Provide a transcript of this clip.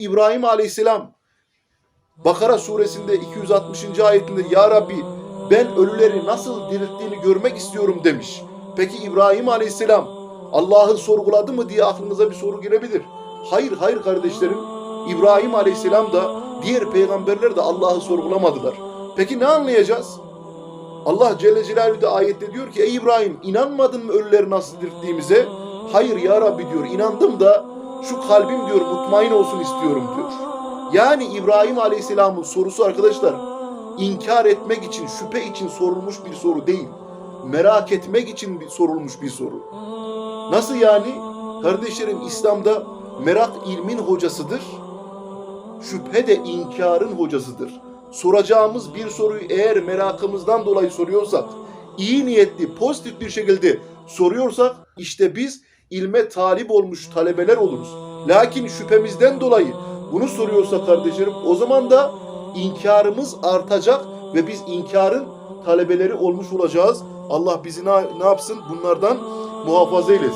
İbrahim Aleyhisselam Bakara suresinde 260. ayetinde Ya Rabbi ben ölüleri nasıl dirilttiğini görmek istiyorum demiş. Peki İbrahim Aleyhisselam Allah'ı sorguladı mı diye aklınıza bir soru gelebilir. Hayır hayır kardeşlerim. İbrahim Aleyhisselam da diğer peygamberler de Allah'ı sorgulamadılar. Peki ne anlayacağız? Allah Celle Celaluhu da ayette diyor ki ey İbrahim inanmadın mı ölüleri nasıl dirilttiğimize? Hayır ya Rabbi diyor inandım da şu kalbim diyor mutmain olsun istiyorum diyor. Yani İbrahim Aleyhisselam'ın sorusu arkadaşlar inkar etmek için, şüphe için sorulmuş bir soru değil. Merak etmek için bir sorulmuş bir soru. Nasıl yani? Kardeşlerim İslam'da merak ilmin hocasıdır. Şüphe de inkarın hocasıdır. Soracağımız bir soruyu eğer merakımızdan dolayı soruyorsak, iyi niyetli, pozitif bir şekilde soruyorsak işte biz ilme talip olmuş talebeler oluruz. Lakin şüphemizden dolayı bunu soruyorsa kardeşlerim o zaman da inkarımız artacak ve biz inkarın talebeleri olmuş olacağız. Allah bizi ne, ne yapsın? Bunlardan muhafaza eylesin.